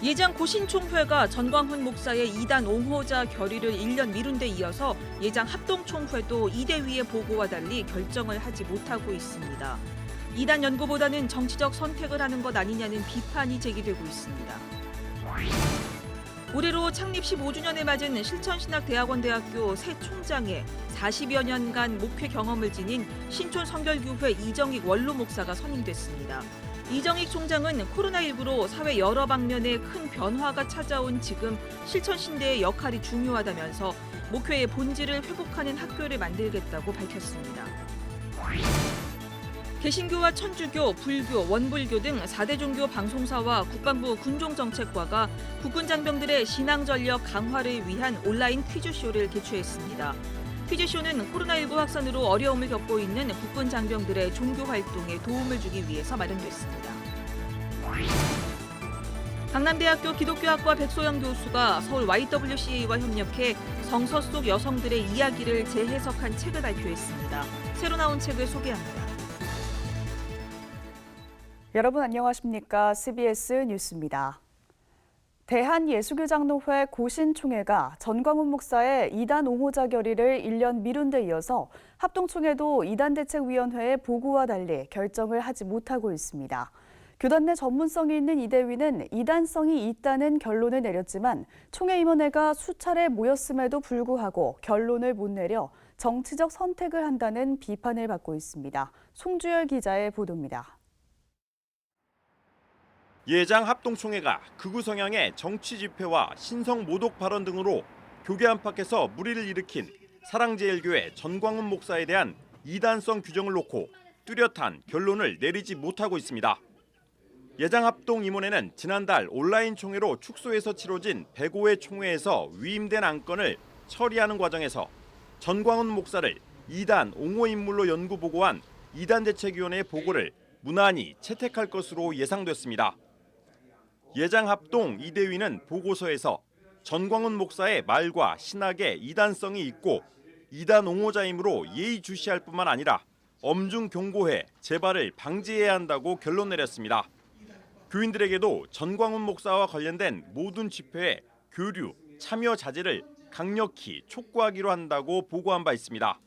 예장 고신총회가 전광훈 목사의 이단 옹호자 결의를 1년 미룬 데 이어서 예장 합동총회도 이대위의 보고와 달리 결정을 하지 못하고 있습니다. 이단 연구보다는 정치적 선택을 하는 것 아니냐는 비판이 제기되고 있습니다. 올해로 창립 15주년을 맞은 실천신학대학원대학교 새 총장에 40여 년간 목회 경험을 지닌 신촌 성결교회 이정익 원로 목사가 선임됐습니다. 이정익 총장은 코로나19로 사회 여러 방면에 큰 변화가 찾아온 지금 실천신대의 역할이 중요하다면서 목회의 본질을 회복하는 학교를 만들겠다고 밝혔습니다. 개신교와 천주교, 불교, 원불교 등 4대 종교 방송사와 국방부 군종정책과가 국군 장병들의 신앙 전력 강화를 위한 온라인 퀴즈쇼를 개최했습니다. 퀴즈쇼는 코로나19 확산으로 어려움을 겪고 있는 국군 장병들의 종교 활동에 도움을 주기 위해서 마련됐습니다. 강남대학교 기독교학과 백소영 교수가 서울 YWCA와 협력해 성서 속 여성들의 이야기를 재해석한 책을 발표했습니다. 새로 나온 책을 소개합니다. 여러분 안녕하십니까? CBS 뉴스입니다. 대한예수교장로회 고신총회가 전광훈 목사의 이단 옹호자 결의를 1년 미룬 데 이어서 합동총회도 이단 대책위원회의 보고와 달리 결정을 하지 못하고 있습니다. 교단 내 전문성이 있는 이대위는 이단성이 있다는 결론을 내렸지만 총회 임원회가 수차례 모였음에도 불구하고 결론을 못 내려 정치적 선택을 한다는 비판을 받고 있습니다. 송주열 기자의 보도입니다. 예장 합동총회가 극우 성향의 정치 집회와 신성 모독 발언 등으로 교계 안팎에서 무리를 일으킨 사랑제일교회 전광훈 목사에 대한 이단성 규정을 놓고 뚜렷한 결론을 내리지 못하고 있습니다. 예장 합동 임원회는 지난달 온라인 총회로 축소해서 치러진 105회 총회에서 위임된 안건을 처리하는 과정에서 전광훈 목사를 이단 옹호 인물로 연구 보고한 이단 대책위원회의 보고를 무난히 채택할 것으로 예상됐습니다. 예장 합동 이대위는 보고서에서 전광훈 목사의 말과 신학에 이단성이 있고 이단 옹호자이므로 예의주시할 뿐만 아니라 엄중 경고해 재발을 방지해야 한다고 결론 내렸습니다. 교인들에게도 전광훈 목사와 관련된 모든 집회에 교류, 참여 자제를 강력히 촉구하기로 한다고 보고한 바 있습니다.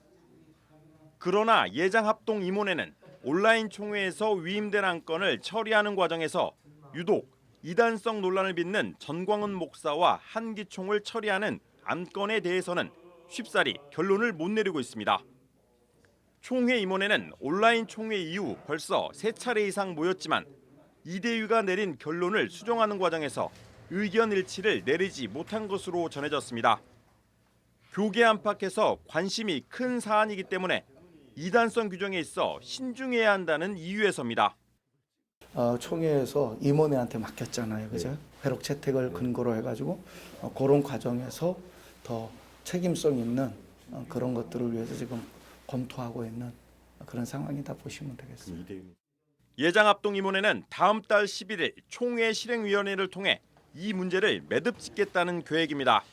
그러나 예장 합동 임원회는 온라인 총회에서 위임된 안건을 처리하는 과정에서 유독 이단성 논란을 빚는 전광훈 목사와 한기총을 처리하는 안건에 대해서는 쉽사리 결론을 못 내리고 있습니다. 총회 임원회는 온라인 총회 이후 벌써 세 차례 이상 모였지만 이대위가 내린 결론을 수정하는 과정에서 의견 일치를 내리지 못한 것으로 전해졌습니다. 교계 안팎에서 관심이 큰 사안이기 때문에 이단성 규정에 있어 신중해야 한다는 이유에서입니다. 어, 총회에서 임원회한테 맡겼잖아요, 그죠? 회록 채택을 근거로 해가지고 어, 그런 과정에서 더 책임성 있는 어, 그런 것들을 위해서 지금 검토하고 있는 그런 상황이다 보시면 되겠습니다. 예장 합동 임원회는 다음 달 11일 총회 실행위원회를 통해 이 문제를 매듭 짓겠다는 계획입니다.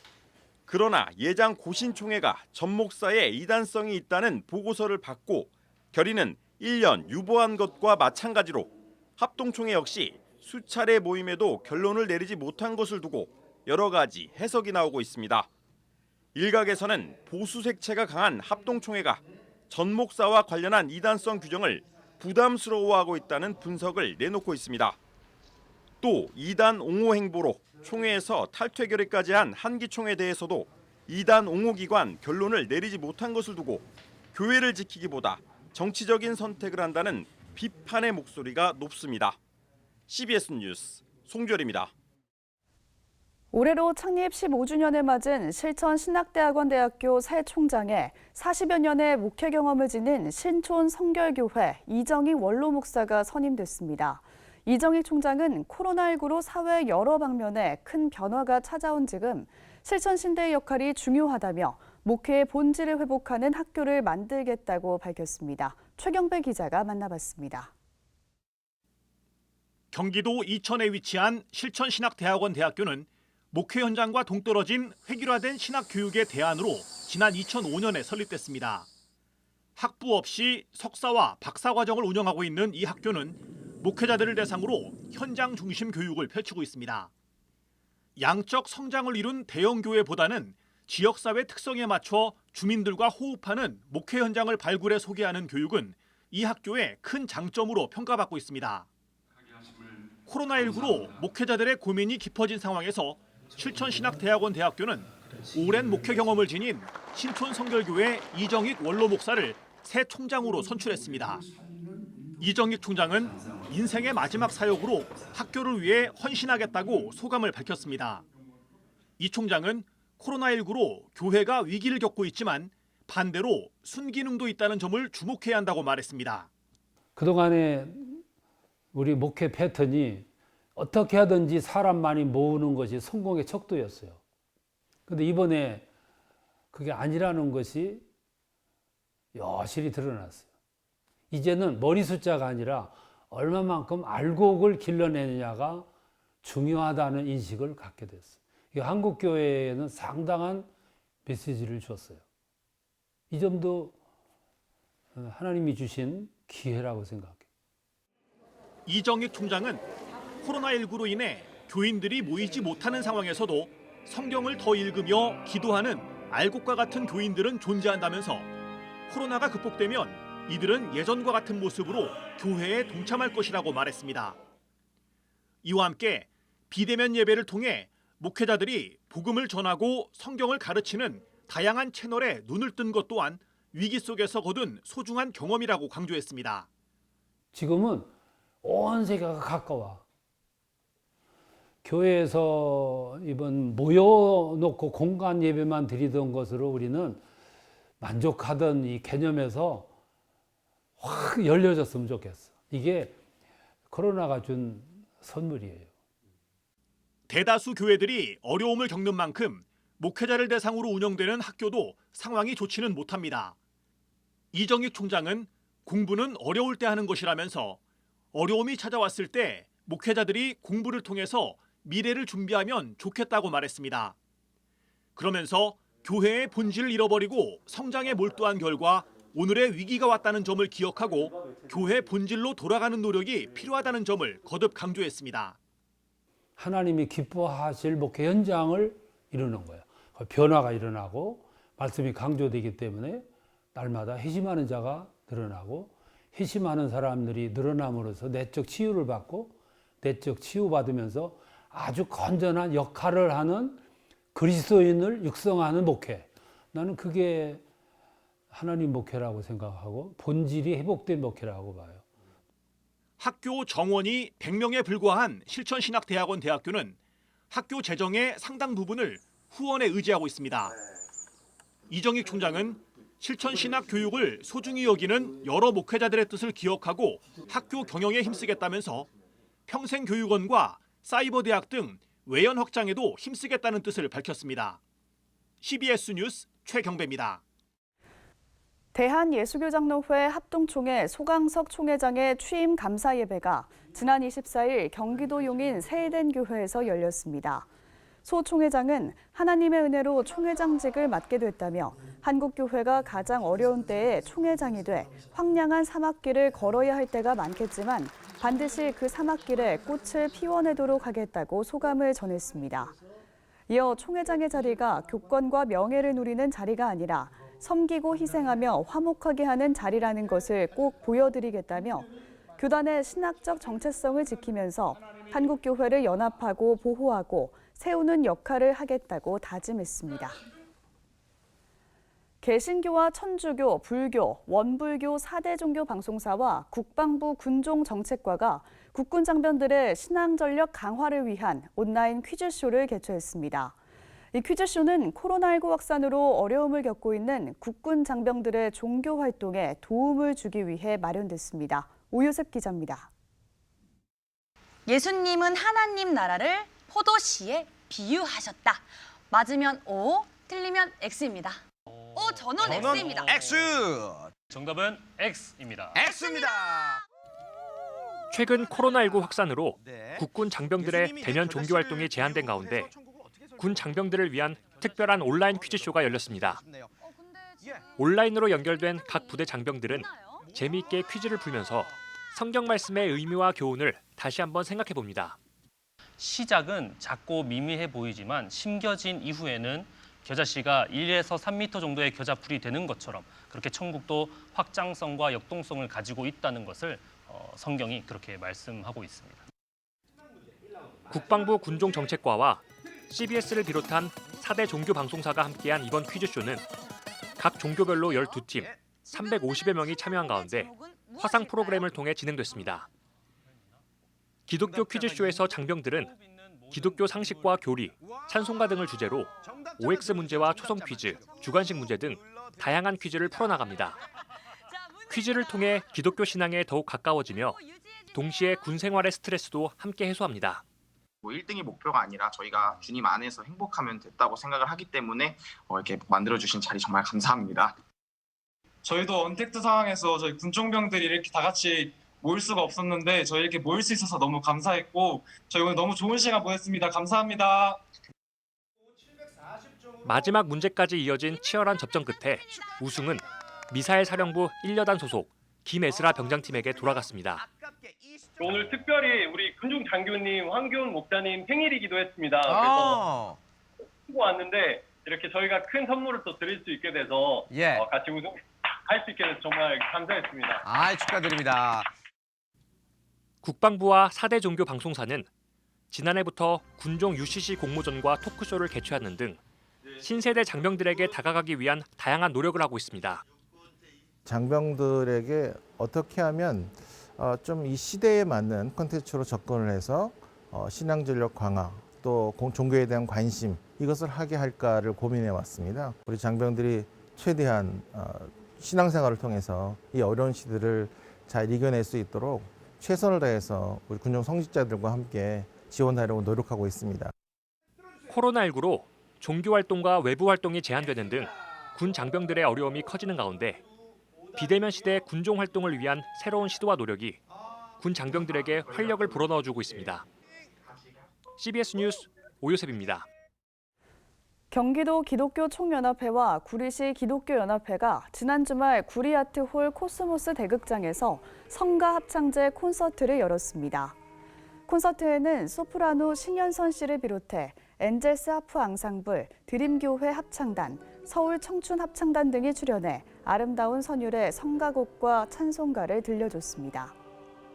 그러나 예장 고신총회가 전 목사의 이단성이 있다는 보고서를 받고 결의는 1년 유보한 것과 마찬가지로 합동총회 역시 수차례 모임에도 결론을 내리지 못한 것을 두고 여러 가지 해석이 나오고 있습니다. 일각에서는 보수 색채가 강한 합동총회가 전 목사와 관련한 이단성 규정을 부담스러워하고 있다는 분석을 내놓고 있습니다. 또 이단 옹호 행보로 총회에서 탈퇴 결의까지 한 한기총에 대해서도 이단 옹호 기관 결론을 내리지 못한 것을 두고 교회를 지키기보다 정치적인 선택을 한다는 비판의 목소리가 높습니다. CBS 뉴스 송주열입니다. 올해로 창립 15주년을 맞은 실천 신학대학원대학교 새 총장에 40여 년의 목회 경험을 지닌 신촌 성결교회 이정익 원로 목사가 선임됐습니다. 이정익 총장은 코로나19로 사회 여러 방면에 큰 변화가 찾아온 지금 실천 신대의 역할이 중요하다며 목회의 본질을 회복하는 학교를 만들겠다고 밝혔습니다. 최경배 기자가 만나봤습니다. 경기도 이천에 위치한 실천신학대학원 대학교는 목회 현장과 동떨어진 획일화된 신학 교육의 대안으로 지난 2005년에 설립됐습니다. 학부 없이 석사와 박사 과정을 운영하고 있는 이 학교는 목회자들을 대상으로 현장 중심 교육을 펼치고 있습니다. 양적 성장을 이룬 대형 교회보다는 지역 사회 특성에 맞춰 주민들과 호흡하는 목회 현장을 발굴해 소개하는 교육은 이 학교의 큰 장점으로 평가받고 있습니다. 코로나19로 목회자들의 고민이 깊어진 상황에서 실천신학대학원 대학교는 오랜 목회 경험을 지닌 신촌 성결교회 이정익 원로 목사를 새 총장으로 선출했습니다. 이정익 총장은 인생의 마지막 사역으로 학교를 위해 헌신하겠다고 소감을 밝혔습니다. 이 총장은 코로나19로 교회가 위기를 겪고 있지만 반대로 순기능도 있다는 점을 주목해야 한다고 말했습니다. 그동안에 우리 목회 패턴이 어떻게 하든지 사람 많이 모으는 것이 성공의 척도였어요. 근데 이번에 그게 아니라는 것이 여실히 드러났어요. 이제는 머리 숫자가 아니라 얼마만큼 알곡을 길러내느냐가 중요하다는 인식을 갖게 됐어요. 이 한국 교회에는 상당한 메시지를 줬어요. 이 점도 하나님이 주신 기회라고 생각해요. 이정익 총장은 코로나19로 인해 교인들이 모이지 못하는 상황에서도 성경을 더 읽으며 기도하는 알곡과 같은 교인들은 존재한다면서 코로나가 극복되면 이들은 예전과 같은 모습으로 교회에 동참할 것이라고 말했습니다. 이와 함께 비대면 예배를 통해 목회자들이 복음을 전하고 성경을 가르치는 다양한 채널에 눈을 뜬 것 또한 위기 속에서 거둔 소중한 경험이라고 강조했습니다. 지금은 온 세계가 가까워. 교회에서 이번 모여놓고 공간 예배만 드리던 것으로 우리는 만족하던 이 개념에서 확 열려졌으면 좋겠어. 이게 코로나가 준 선물이에요. 대다수 교회들이 어려움을 겪는 만큼 목회자를 대상으로 운영되는 학교도 상황이 좋지는 못합니다. 이정익 총장은 공부는 어려울 때 하는 것이라면서 어려움이 찾아왔을 때 목회자들이 공부를 통해서 미래를 준비하면 좋겠다고 말했습니다. 그러면서 교회의 본질을 잃어버리고 성장에 몰두한 결과 오늘의 위기가 왔다는 점을 기억하고 교회 본질로 돌아가는 노력이 필요하다는 점을 거듭 강조했습니다. 하나님이 기뻐하실 목회 현장을 이루는 거예요. 변화가 일어나고 말씀이 강조되기 때문에 날마다 회심하는 자가 늘어나고 회심하는 사람들이 늘어남으로써 내적 치유를 받고 내적 치유받으면서 아주 건전한 역할을 하는 그리스도인을 육성하는 목회. 나는 그게 하나님 목회라고 생각하고 본질이 회복된 목회라고 봐요. 학교 정원이 100명에 불과한 실천신학대학원 대학교는 학교 재정의 상당 부분을 후원에 의지하고 있습니다. 이정익 총장은 실천신학 교육을 소중히 여기는 여러 목회자들의 뜻을 기억하고 학교 경영에 힘쓰겠다면서 평생교육원과 사이버대학 등 외연 확장에도 힘쓰겠다는 뜻을 밝혔습니다. CBS 뉴스 최경배입니다. 대한예수교장로회 합동총회 소강석 총회장의 취임 감사 예배가 지난 24일 경기도 용인 세이덴 교회에서 열렸습니다. 소 총회장은 하나님의 은혜로 총회장직을 맡게 됐다며 한국 교회가 가장 어려운 때에 총회장이 돼 황량한 사막길을 걸어야 할 때가 많겠지만 반드시 그 사막길에 꽃을 피워내도록 하겠다고 소감을 전했습니다. 이어 총회장의 자리가 교권과 명예를 누리는 자리가 아니라 섬기고 희생하며 화목하게 하는 자리라는 것을 꼭 보여드리겠다며 교단의 신학적 정체성을 지키면서 한국 교회를 연합하고 보호하고 세우는 역할을 하겠다고 다짐했습니다. 개신교와 천주교, 불교, 원불교 4대 종교 방송사와 국방부 군종 정책과가 국군 장병들의 신앙 전력 강화를 위한 온라인 퀴즈쇼를 개최했습니다. 이 퀴즈쇼는 코로나19 확산으로 어려움을 겪고 있는 국군 장병들의 종교 활동에 도움을 주기 위해 마련됐습니다. 오요셉 기자입니다. 예수님은 하나님 나라를 포도씨에 비유하셨다. 맞으면 O, 틀리면 X입니다. 오, 저는 X입니다. X. 정답은 X입니다. X입니다. 최근 코로나19 확산으로 네. 국군 장병들의 대면 전하시는 종교 활동이 제한된 가운데 군 장병들을 위한 특별한 온라인 퀴즈쇼가 열렸습니다. 어, 근데 지금 온라인으로 연결된 각 부대 장병들은? 재미있게 퀴즈를 풀면서 성경 말씀의 의미와 교훈을 다시 한번 생각해 봅니다. 시작은 작고 미미해 보이지만 심겨진 이후에는 겨자씨가 1에서 3m 정도의 겨자풀이 되는 것처럼 그렇게 천국도 확장성과 역동성을 가지고 있다는 것을 어, 성경이 그렇게 말씀하고 있습니다. 국방부 군종정책과와 CBS를 비롯한 4대 종교 방송사가 함께한 이번 퀴즈쇼는 각 종교별로 12팀 350여 명이 참여한 가운데 화상 프로그램을 통해 진행됐습니다. 기독교 퀴즈쇼에서 장병들은 기독교 상식과 교리, 찬송가 등을 주제로 OX 문제와 초성 퀴즈, 주관식 문제 등 다양한 퀴즈를 풀어나갑니다. 퀴즈를 통해 기독교 신앙에 더욱 가까워지며 동시에 군 생활의 스트레스도 함께 해소합니다. 뭐 1등이 목표가 아니라 저희가 주님 안에서 행복하면 됐다고 생각을 하기 때문에 어, 이렇게 만들어주신 자리 정말 감사합니다. 저희도 언택트 상황에서 저희 군종병들이 이렇게 다 같이 모일 수가 없었는데 저희 이렇게 모일 수 있어서 너무 감사했고 저희 오늘 너무 좋은 시간 보냈습니다. 감사합니다. 마지막 문제까지 이어진 치열한 접전 끝에 우승은 미사일 사령부 1여단 소속 김에스라 병장팀에게 돌아갔습니다. 오늘 특별히 우리 군중 장교님, 황교훈 목사님 생일이기도 했습니다. 그래서 하고 왔는데 이렇게 저희가 큰 선물을 또 드릴 수 있게 돼서 예. 어, 같이 우승할 수 있게 돼서 정말 감사했습니다. 아, 축하드립니다. 국방부와 4대 종교 방송사는 지난해부터 군종 UCC 공모전과 토크쇼를 개최하는 등 신세대 장병들에게 다가가기 위한 다양한 노력을 하고 있습니다. 장병들에게 어떻게 하면 어, 좀 이 시대에 맞는 콘텐츠로 접근을 해서 어, 신앙 전력 강화 또 공- 종교에 대한 관심 이것을 하게 할까를 고민해 왔습니다. 우리 장병들이 최대한 어, 신앙생활을 통해서 이 어려운 시대를 잘 이겨낼 수 있도록 최선을 다해서 우리 군종 성직자들과 함께 지원하려고 노력하고 있습니다. 코로나19로 종교 활동과 외부 활동이 제한되는 등 군 장병들의 어려움이 커지는 가운데 비대면 시대 군종 활동을 위한 새로운 시도와 노력이 군 장병들에게 활력을 불어넣어주고 있습니다. CBS 뉴스 오요셉입니다. 경기도 기독교 총연합회와 구리시 기독교연합회가 지난 주말 구리아트 홀 코스모스 대극장에서 성가 합창제 콘서트를 열었습니다. 콘서트에는 소프라노 신현선 씨를 비롯해 엔젤스 하프 앙상블, 드림교회 합창단, 서울 청춘 합창단 등이 출연해 아름다운 선율의 성가곡과 찬송가를 들려줬습니다.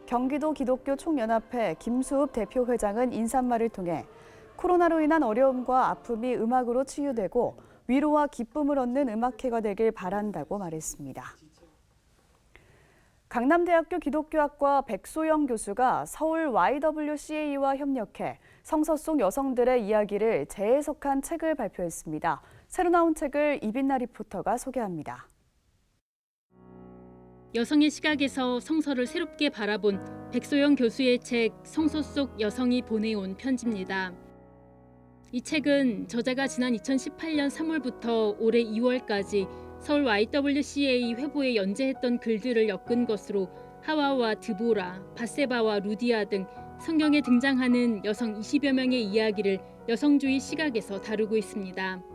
경기도 기독교 총연합회 김수읍 대표 회장은 인사말을 통해 코로나로 인한 어려움과 아픔이 음악으로 치유되고 위로와 기쁨을 얻는 음악회가 되길 바란다고 말했습니다. 강남대학교 기독교학과 백소영 교수가 서울 YWCA와 협력해 성서 속 여성들의 이야기를 재해석한 책을 발표했습니다. 새로 나온 책을 이빈나 리포터가 소개합니다. 여성의 시각에서 성서를 새롭게 바라본 백소영 교수의 책 성서 속 여성이 보내온 편지입니다. 이 책은 저자가 지난 2018년 3월부터 올해 2월까지 서울 YWCA 회보에 연재했던 글들을 엮은 것으로 하와와 드보라, 바세바와 루디아 등 성경에 등장하는 여성 20여 명의 이야기를 여성주의 시각에서 다루고 있습니다.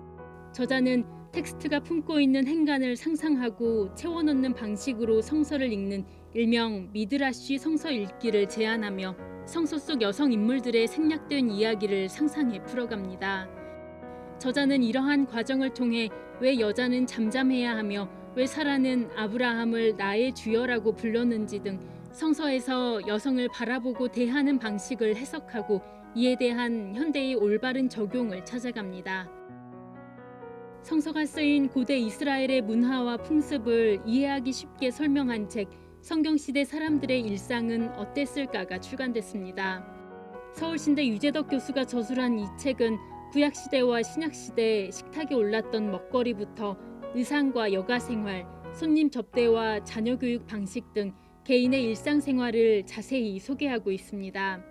저자는 텍스트가 품고 있는 행간을 상상하고 채워넣는 방식으로 성서를 읽는 일명 미드라쉬 성서 읽기를 제안하며 성서 속 여성 인물들의 생략된 이야기를 상상해 풀어갑니다. 저자는 이러한 과정을 통해 왜 여자는 잠잠해야 하며 왜 사라는 아브라함을 나의 주여라고 불렀는지 등 성서에서 여성을 바라보고 대하는 방식을 해석하고 이에 대한 현대의 올바른 적용을 찾아갑니다. 성서가 쓰인 고대 이스라엘의 문화와 풍습을 이해하기 쉽게 설명한 책 성경시대 사람들의 일상은 어땠을까가 출간됐습니다. 서울신대 유재덕 교수가 저술한 이 책은 구약시대와 신약시대 식탁에 올랐던 먹거리부터 의상과 여가 생활, 손님 접대와 자녀 교육 방식 등 개인의 일상생활을 자세히 소개하고 있습니다.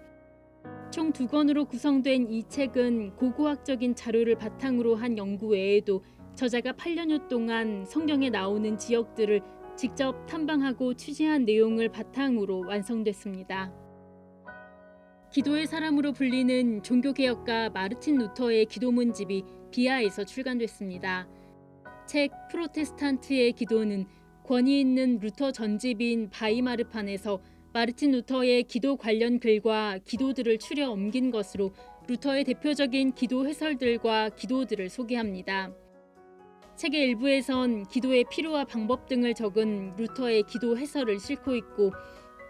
총 두 권으로 구성된 이 책은 고고학적인 자료를 바탕으로 한 연구 외에도 저자가 8년여 동안 성경에 나오는 지역들을 직접 탐방하고 취재한 내용을 바탕으로 완성됐습니다. 기도의 사람으로 불리는 종교개혁가 마르틴 루터의 기도문집이 비아에서 출간됐습니다. 책 프로테스탄트의 기도는 권위 있는 루터 전집인 바이마르판에서 마르틴 루터의 기도 관련 글과 기도들을 추려 옮긴 것으로 루터의 대표적인 기도 해설들과 기도들을 소개합니다. 책의 일부에선 기도의 필요와 방법 등을 적은 루터의 기도 해설을 싣고 있고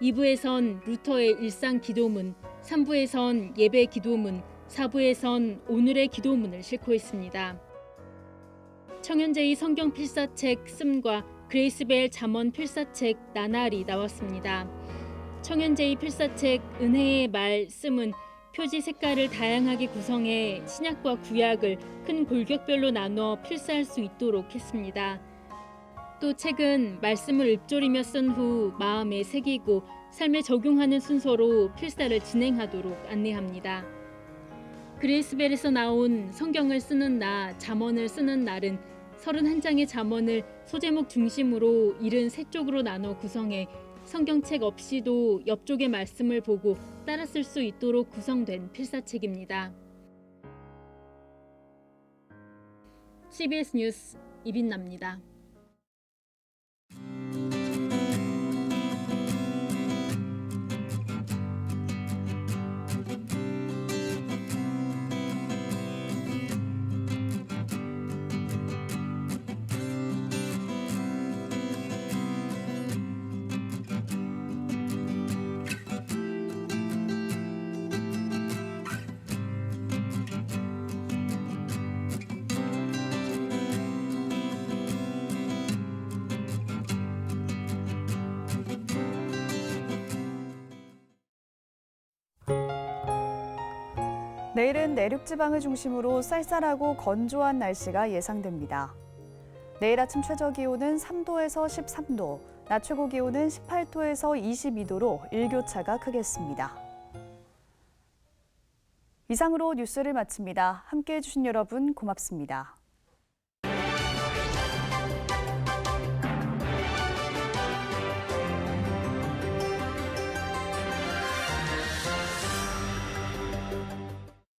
2부에선 루터의 일상 기도문, 3부에선 예배 기도문, 4부에선 오늘의 기도문을 싣고 있습니다. 청현재의 성경 필사책 씀과 그레이스벨 잠언 필사책 나날이 나왔습니다. 청현재의 필사책 은혜의 말 씀은 표지 색깔을 다양하게 구성해 신약과 구약을 큰 골격별로 나눠 필사할 수 있도록 했습니다. 또 책은 말씀을 읊조리며 쓴 후 마음에 새기고 삶에 적용하는 순서로 필사를 진행하도록 안내합니다. 그레이스벨에서 나온 성경을 쓰는 나, 잠언을 쓰는 날은 31장의 잠언을 소제목 중심으로 73쪽으로 나눠 구성해 성경책 없이도 옆쪽의 말씀을 보고 따라 쓸 수 있도록 구성된 필사책입니다. CBS 뉴스 이빈나입니다. 내일은 내륙 지방을 중심으로 쌀쌀하고 건조한 날씨가 예상됩니다. 내일 아침 최저 기온은 3도에서 13도, 낮 최고 기온은 18도에서 22도로 일교차가 크겠습니다. 이상으로 뉴스를 마칩니다. 함께 해 주신 여러분 고맙습니다.